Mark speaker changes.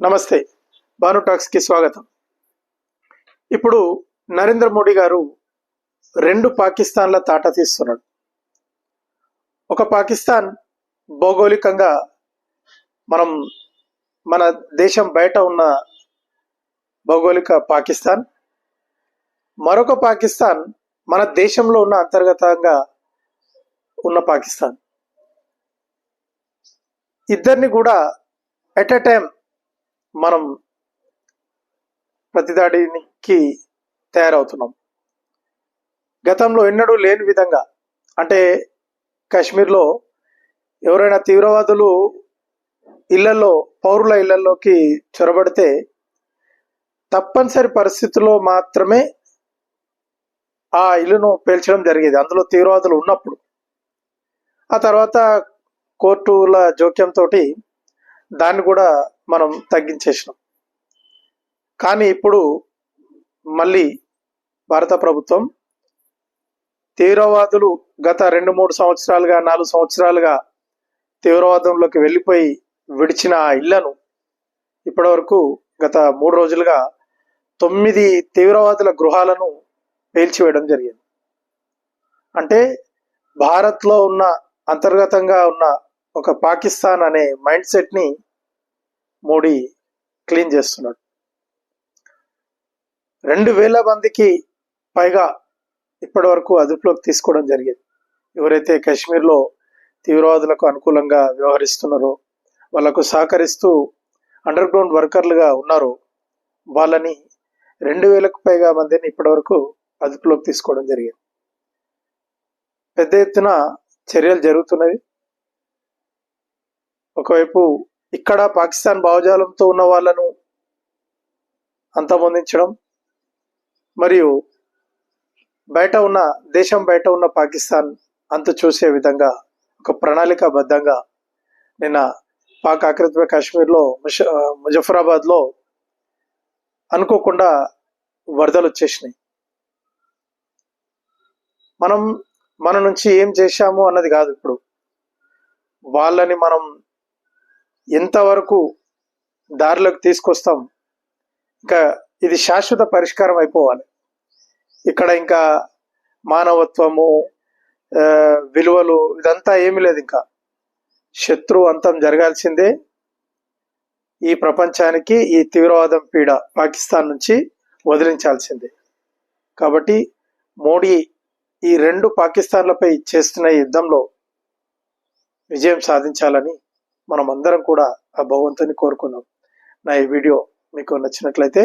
Speaker 1: నమస్తే. భాను టాక్స్కి స్వాగతం. ఇప్పుడు నరేంద్ర మోడీ గారు రెండు పాకిస్తాన్ల తాట తీస్తున్నాడు. ఒక పాకిస్తాన్ భౌగోళికంగా మనం మన దేశం బయట ఉన్న భౌగోళిక పాకిస్తాన్ మరొక పాకిస్తాన్ మన దేశంలో ఉన్న అంతర్గతంగా ఉన్న పాకిస్తాన్. ఇద్దరిని కూడా ఎట్ ఎ టైం మనం ప్రతిదాడికి తయారవుతున్నాం. గతంలో ఎన్నడూ లేని విధంగా అంటే కాశ్మీర్లో ఎవరైనా తీవ్రవాదులు ఇళ్ళలో పౌరుల ఇళ్ళలోకి చొరబడితే తప్పనిసరి పరిస్థితుల్లో మాత్రమే ఆ ఇల్లును పేల్చడం జరిగేది. అందులో తీవ్రవాదులు ఉన్నప్పుడు. ఆ తర్వాత కోర్టుల జోక్యంతో దాన్ని కూడా మనం తగ్గించేసినాం. కానీ ఇప్పుడు మళ్ళీ భారత ప్రభుత్వం తీవ్రవాదులు గత రెండు మూడు సంవత్సరాలుగా నాలుగు సంవత్సరాలుగా తీవ్రవాదంలోకి వెళ్ళిపోయి విడిచిన ఆ ఇళ్ళను ఇప్పటివరకు గత మూడు రోజులుగా తొమ్మిది తీవ్రవాదుల గృహాలను పేల్చివేయడం జరిగింది. అంటే భారత్లో ఉన్న అంతర్గతంగా ఉన్న ఒక పాకిస్తాన్ అనే మైండ్ సెట్ని మోడీ క్లీన్ చేస్తున్నాడు. రెండు వేల మందికి పైగా ఇప్పటి వరకు అదుపులోకి తీసుకోవడం జరిగింది. ఎవరైతే కాశ్మీర్లో తీవ్రవాదులకు అనుకూలంగా వ్యవహరిస్తున్నారో వాళ్ళకు సహకరిస్తూ అండర్ గ్రౌండ్ వర్కర్లుగా ఉన్నారో వాళ్ళని రెండు వేలకు పైగా మందిని ఇప్పటివరకు అదుపులోకి తీసుకోవడం జరిగింది. పెద్ద ఎత్తున చర్యలు జరుగుతున్నవి. ఒకవైపు ఇక్కడ పాకిస్తాన్ భావజాలంతో ఉన్న వాళ్ళను అంతమొందించడం మరియు బయట ఉన్న దేశం బయట ఉన్న పాకిస్తాన్ అంత చూసే విధంగా ఒక ప్రణాళికాబద్ధంగా నిన్న పాక్ ఆక్రమిత కాశ్మీర్లో ముష ముజఫరాబాద్లో అనుకోకుండా వరదలు వచ్చేసినాయి. మనం మన నుంచి ఏం చేశాము అన్నది కాదు ఇప్పుడు. వాళ్ళని మనం ఎంతవరకు దారిలోకి తీసుకొస్తాం? ఇంకా ఇది శాశ్వత పరిష్కారం అయిపోవాలి. ఇక్కడ ఇంకా మానవత్వము విలువలు ఇదంతా ఏమీ లేదు ఇంకా. శత్రు అంతం జరగాల్సిందే. ఈ ప్రపంచానికి ఈ తీవ్రవాదం పీడ పాకిస్తాన్ నుంచి వదిలించాల్సిందే. కాబట్టి మోడీ ఈ రెండు పాకిస్తాన్లపై చేస్తున్న యుద్ధంలో విజయం సాధించాలని మనం అందరం కూడా ఆ భగవంతుని కోరుకుందాం. నా ఈ వీడియో మీకు నచ్చినట్లయితే